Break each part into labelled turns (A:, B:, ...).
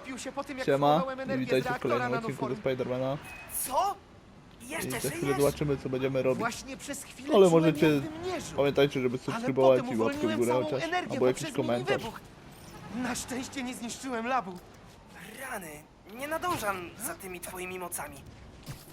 A: utopił się po tym, jak
B: Siema
A: przełamałem
B: i
A: energię z
B: witajcie w
A: reaktora
B: kolejnym odcinku ze
A: nanoform.
B: Spidermana.
C: Co?
B: I
C: Jeszcze
B: za chwilę
C: żyjesz?
B: zobaczymy co będziemy robić.
A: Właśnie przez chwilę
B: Ale
A: czułem,
B: możecie-
A: jakbym nie żył.
B: Pamiętajcie, żeby subskrybować i łapkę w górę chociaż, albo jakiś
A: poprzez
B: komentarz.
A: Na szczęście nie zniszczyłem labu.
C: Rany, nie nadążam za tymi twoimi mocami.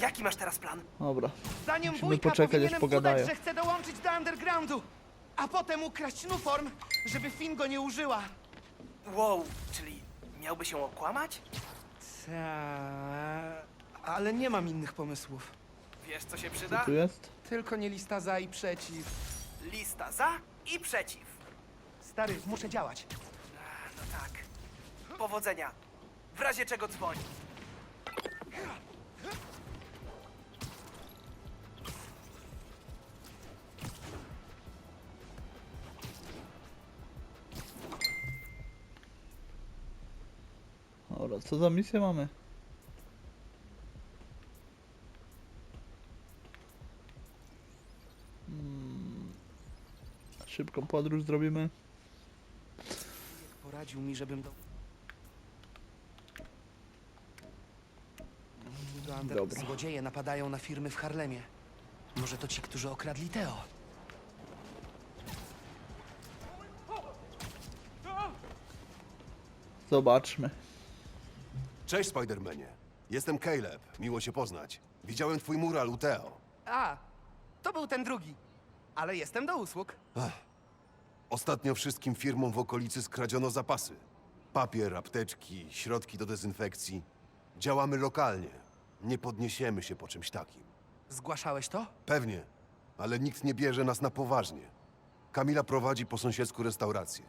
C: Jaki masz teraz plan?
B: Dobra,
A: Zanim
B: Musimy
A: wujka
B: poczekać, aż
A: powinienem
B: pogadają.
A: udać, że chcę dołączyć do undergroundu. A potem ukraść Nuform, żeby Finn go nie użyła.
C: Wow, czyli miałby się okłamać?
A: Ta... Ale nie mam innych pomysłów.
C: Wiesz, co się
B: co
C: przyda?
B: tu jest?
A: Tylko nie lista za i przeciw.
C: Lista za i przeciw.
A: Stary, muszę działać.
C: A, no tak. Powodzenia. W razie czego dzwoń.
B: Dobra, co za misję mamy? Hmm. Szybką podróż zrobimy.
A: Poradził mi, żebym do...
B: Dobra.
A: Złodzieje napadają na firmy w Harlemie. Może to ci, którzy okradli Teo.
B: Zobaczmy.
D: Cześć Spidermanie. Jestem Caleb. Miło się poznać. Widziałem twój mural u Teo.
A: A, to był ten drugi. Ale jestem do usług.
D: Ostatnio wszystkim firmom w okolicy skradziono zapasy. Papier, apteczki, środki do dezynfekcji. Działamy lokalnie. Nie podniesiemy się po czymś takim.
A: Zgłaszałeś to?
D: Pewnie, ale nikt nie bierze nas na poważnie. Kamila prowadzi po sąsiedzku restaurację.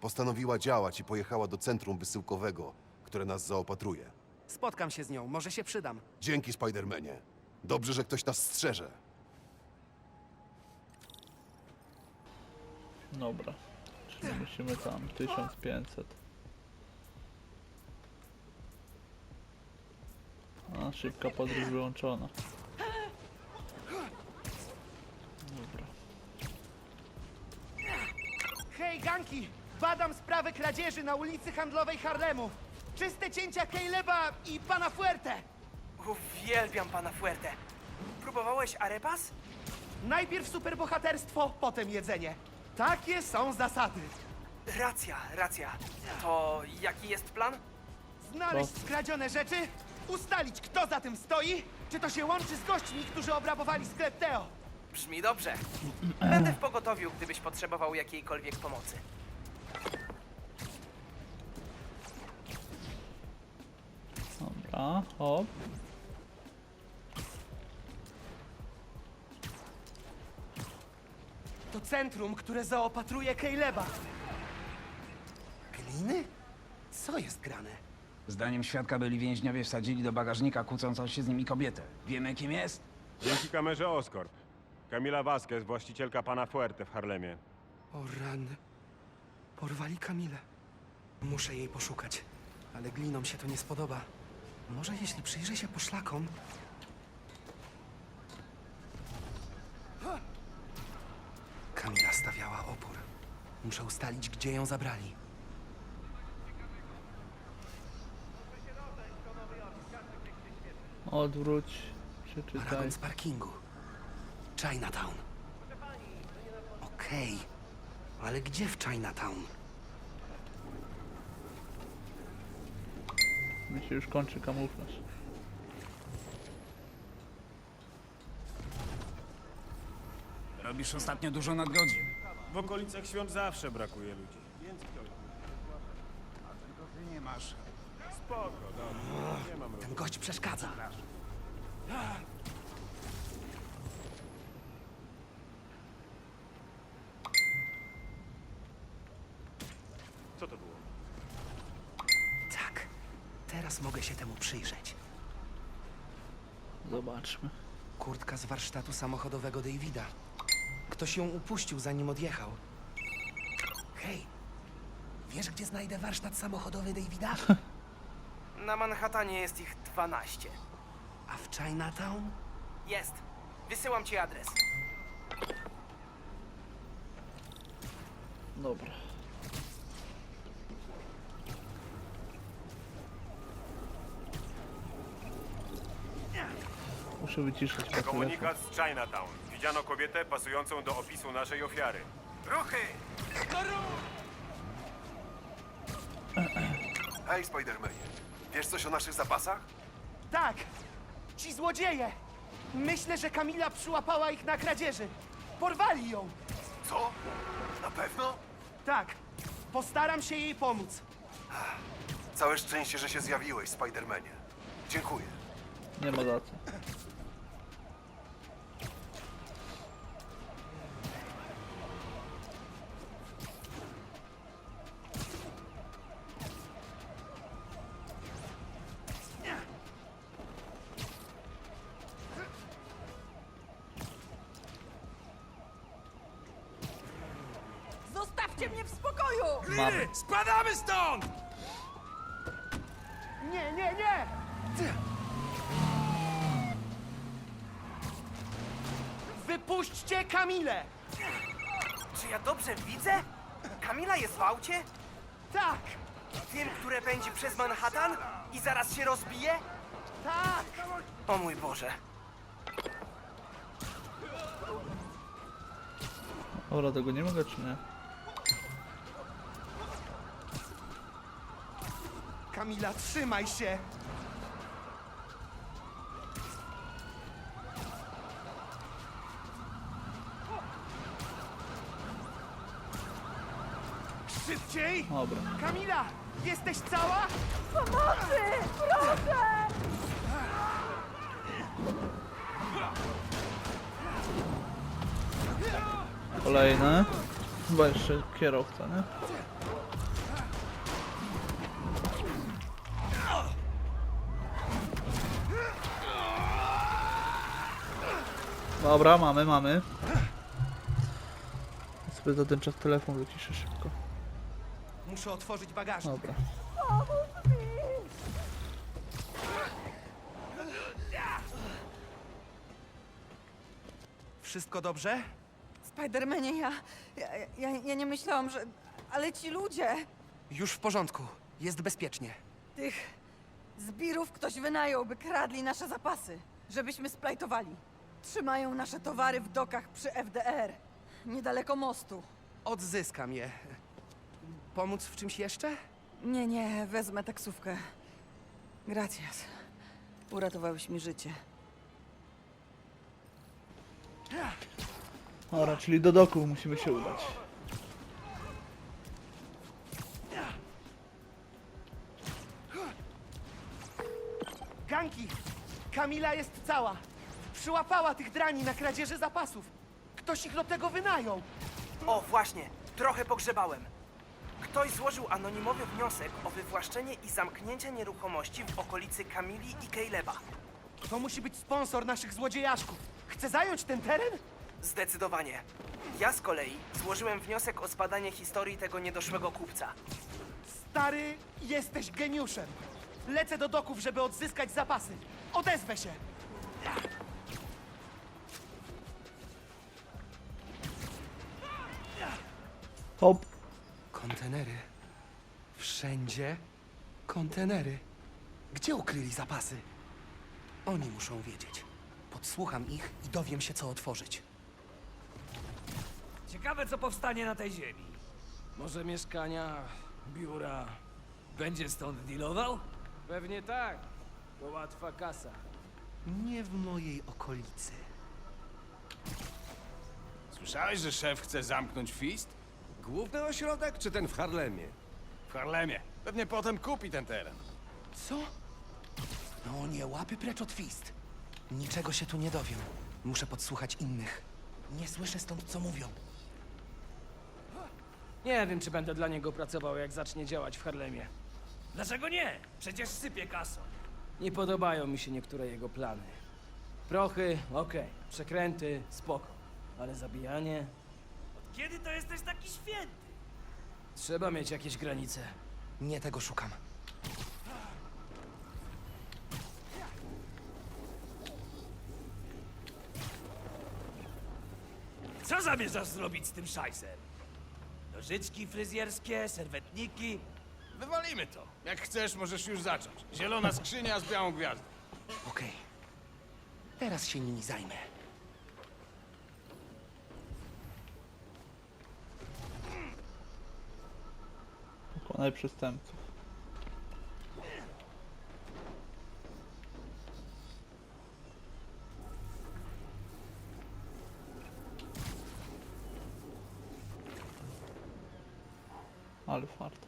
D: Postanowiła działać i pojechała do centrum wysyłkowego, które nas zaopatruje.
A: Spotkam się z nią, może się przydam.
D: Dzięki, Spidermanie. Dobrze, że ktoś nas strzeże.
B: Dobra. Czyli musimy tam 1500. A, szybka podróż wyłączona. Dobra.
A: Hej, ganki! Badam sprawę kradzieży na ulicy Handlowej Harlemu. Czyste cięcia Caleba i pana Fuerte.
C: Uwielbiam pana Fuerte. Próbowałeś arepas?
A: Najpierw superbohaterstwo, potem jedzenie. Takie są zasady.
C: Racja, racja. To jaki jest plan?
A: Znaleźć skradzione rzeczy, ustalić kto za tym stoi, czy to się łączy z gośćmi, którzy obrabowali sklep Teo.
C: Brzmi dobrze. Będę w pogotowiu, gdybyś potrzebował jakiejkolwiek pomocy.
B: Dobra, hop.
A: To centrum, które zaopatruje Caleba. Gliny? Co jest grane?
E: Zdaniem świadka byli więźniowie wsadzili do bagażnika kłócącą się z nimi kobietę. Wiemy kim jest?
F: Dzięki kamerze Oscorp. Camila Vasquez, właścicielka pana Fuerte w Harlemie.
A: O rany. Porwali Kamilę. Muszę jej poszukać. Ale glinom się to nie spodoba. Może jeśli przyjrzę się poszlakom... Kamila stawiała opór. Muszę ustalić, gdzie ją zabrali.
B: Odwróć. Przeczytaj.
A: Paragon z parkingu. Chinatown. Okej. Ale gdzie w Chinatown?
B: Mi się już kończy kamuflaż.
E: Robisz ostatnio dużo nadgodzin.
F: W okolicach świąt zawsze brakuje ludzi. Więc ktoś...
E: Tylko ty nie masz.
F: Spoko, dobra. Nie mam
A: Ten gość przeszkadza.
F: Co to było?
A: Tak. Teraz mogę się temu przyjrzeć.
B: Zobaczmy.
A: Kurtka z warsztatu samochodowego Davida. Ktoś ją upuścił, zanim odjechał. Hej, wiesz, gdzie znajdę warsztat samochodowy Davida?
C: Na Manhattanie jest ich 12.
A: A w Chinatown?
C: Jest. Wysyłam ci adres.
B: Dobra. Muszę wyciszyć.
F: Komunikat z Chinatown. Widziano kobietę pasującą do opisu naszej ofiary.
C: Ruchy!
D: Hej, Spidermanie. Wiesz coś o naszych zapasach?
A: Tak! Ci złodzieje! Myślę, że Kamila przyłapała ich na kradzieży. Porwali ją!
D: Co? Na pewno?
A: Tak. Postaram się jej pomóc.
D: Całe szczęście, że się zjawiłeś, Spidermanie. Dziękuję.
B: Nie ma za co.
G: spokoju!
B: Mamy.
A: Spadamy stąd! Nie, nie, nie! Wypuśćcie Kamilę!
C: Czy ja dobrze widzę? Kamila jest w aucie?
A: Tak!
C: Tym, które pędzi przez Manhattan i zaraz się rozbije?
A: Tak!
C: O mój Boże.
B: Dobra, tego nie mogę czy nie?
A: Kamila, trzymaj się! Szybciej!
B: Dobra.
A: Kamila, jesteś cała?
G: Pomocy! Proszę!
B: Kolejne. Chyba jeszcze kierowca, nie? Dobra, mamy, mamy. Sobie za ten czas telefon wyciszę szybko.
A: Muszę otworzyć bagażnik.
B: Dobra.
A: Wszystko dobrze?
G: Spidermanie, ja, ja, ja, ja nie myślałam, że... Ale ci ludzie,
A: Już w porządku. Jest bezpiecznie.
G: tych zbirów ktoś wynajął, by kradli nasze zapasy, żebyśmy splajtowali. Trzymają nasze towary w dokach przy FDR, niedaleko mostu.
A: Odzyskam je. Pomóc w czymś jeszcze?
G: Nie, nie, wezmę taksówkę. Gracias. Uratowałeś mi życie.
B: Dobra, czyli do doku musimy się udać.
A: Ganki! Kamila jest cała. Przyłapała tych drani na kradzieży zapasów. Ktoś ich do tego wynajął.
C: O, właśnie, trochę pogrzebałem. Ktoś złożył anonimowy wniosek o wywłaszczenie i zamknięcie nieruchomości w okolicy Kamili i Caleba.
A: To musi być sponsor naszych złodziejaszków. Chce zająć ten teren?
C: Zdecydowanie. Ja z kolei złożyłem wniosek o zbadanie historii tego niedoszłego kupca.
A: Stary, jesteś geniuszem. Lecę do doków, żeby odzyskać zapasy. Odezwę się.
B: Hop.
A: Kontenery. Wszędzie kontenery. Gdzie ukryli zapasy? Oni muszą wiedzieć. Podsłucham ich i dowiem się, co otworzyć.
H: Ciekawe, co powstanie na tej ziemi. Może mieszkania, biura. Będzie stąd dealował? Pewnie tak. To łatwa kasa.
A: Nie w mojej okolicy.
I: Słyszałeś, że szef chce zamknąć Fist? Główny ośrodek, czy ten w Harlemie? W Harlemie. Pewnie potem kupi ten teren.
A: Co? No nie, łapy precz od Fist. Niczego się tu nie dowiem. Muszę podsłuchać innych. Nie słyszę stąd, co mówią.
H: Nie wiem, czy będę dla niego pracował, jak zacznie działać w Harlemie. Dlaczego nie? Przecież sypie kasą. Nie podobają mi się niektóre jego plany. Prochy, okej. Przekręty, spoko. Ale zabijanie... Kiedy to jesteś taki święty? Trzeba mieć jakieś granice.
A: Nie tego szukam.
H: Co zamierzasz zrobić z tym szajsem? Nożyczki fryzjerskie, serwetniki?
I: Wywalimy to. Jak chcesz, możesz już zacząć. Zielona skrzynia z białą gwiazdą.
A: Okej. Teraz się nimi zajmę.
B: Pokonaj przestępców. Ale fart.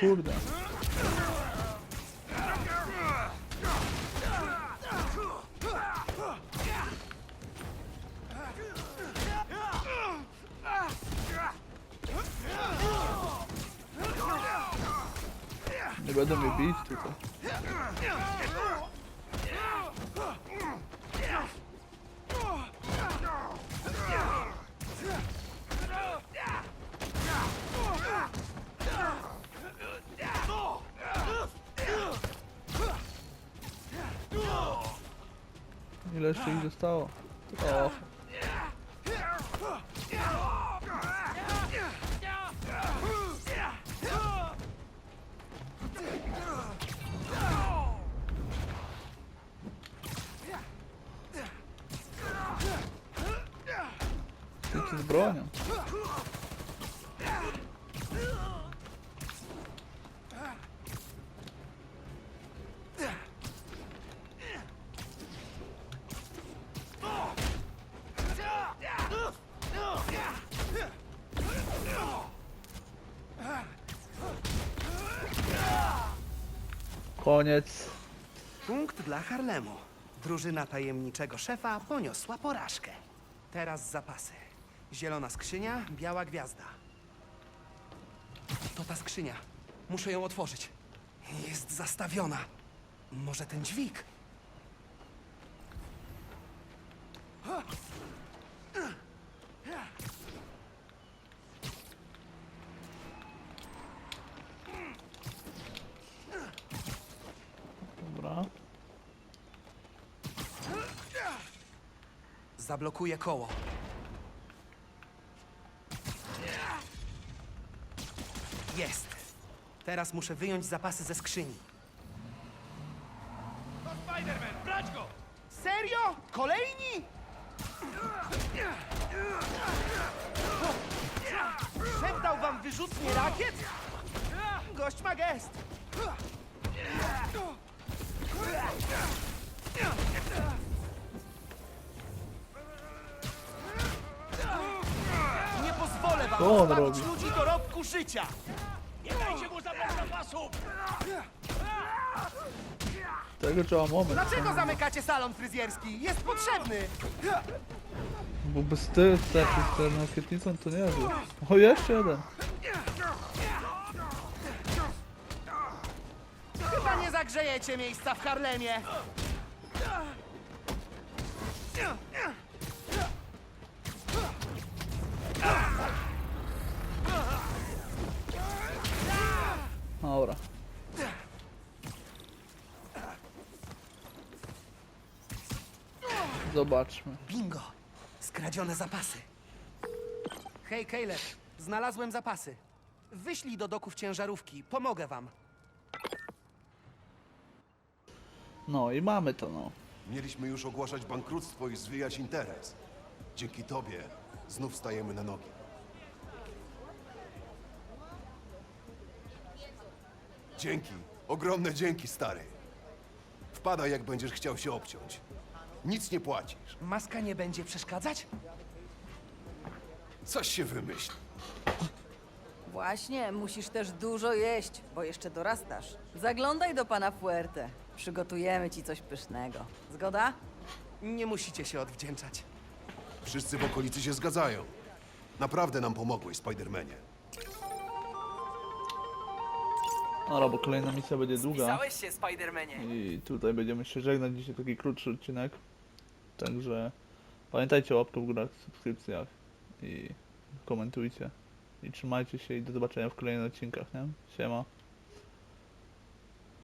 B: kurde. Nie będą mnie bić. Jeszcze ich zostało? Trochę. Wszyscy z bronią. Koniec.
A: Punkt dla Harlemu. Drużyna tajemniczego szefa poniosła porażkę. Teraz zapasy. Zielona skrzynia, biała gwiazda. To ta skrzynia. Muszę ją otworzyć. Jest zastawiona. Może ten dźwig?
B: Dobra.
A: Zablokuję koło. Jest. Teraz muszę wyjąć zapasy ze skrzyni.
I: Spider-Man, brać go!
A: Serio? Kolejni? Szef dał wam wyrzutnie rakiet? Gość ma gest.
B: Co on robi?
A: ludzi dorobku życia.
I: Nie dajcie mu zabrać zapasów!
B: Tego trzeba moment.
A: Dlaczego zamykacie salon fryzjerski? Jest potrzebny.
B: Bo bez ty, taki z tą rakietnicą to nie wiem. O, jeszcze jeden.
A: Chyba nie zagrzejecie miejsca w Harlemie.
B: Dobra. Zobaczmy.
A: Bingo! Skradzione zapasy. Hej, Caleb. Znalazłem zapasy. Wyślij do doków ciężarówki. Pomogę wam.
B: No i mamy to, no.
D: Mieliśmy już ogłaszać bankructwo i zwijać interes. Dzięki tobie znów stajemy na nogi. Dzięki. Ogromne dzięki, stary. Wpadaj, jak będziesz chciał się obciąć. Nic nie płacisz.
A: Maska nie będzie przeszkadzać?
D: Coś się wymyśli.
G: Właśnie, musisz też dużo jeść, bo jeszcze dorastasz. Zaglądaj do pana Fuerte. Przygotujemy ci coś pysznego. Zgoda?
A: Nie musicie się odwdzięczać.
D: Wszyscy w okolicy się zgadzają. Naprawdę nam pomogłeś, Spidermanie.
B: Ale bo kolejna misja będzie długa.
C: Się, Spidermanie.
B: I tutaj będziemy się żegnać. Dzisiaj taki krótszy odcinek. Także pamiętajcie o łapkach w górach, subskrypcjach i komentujcie. I trzymajcie się i do zobaczenia w kolejnych odcinkach, nie? Siema.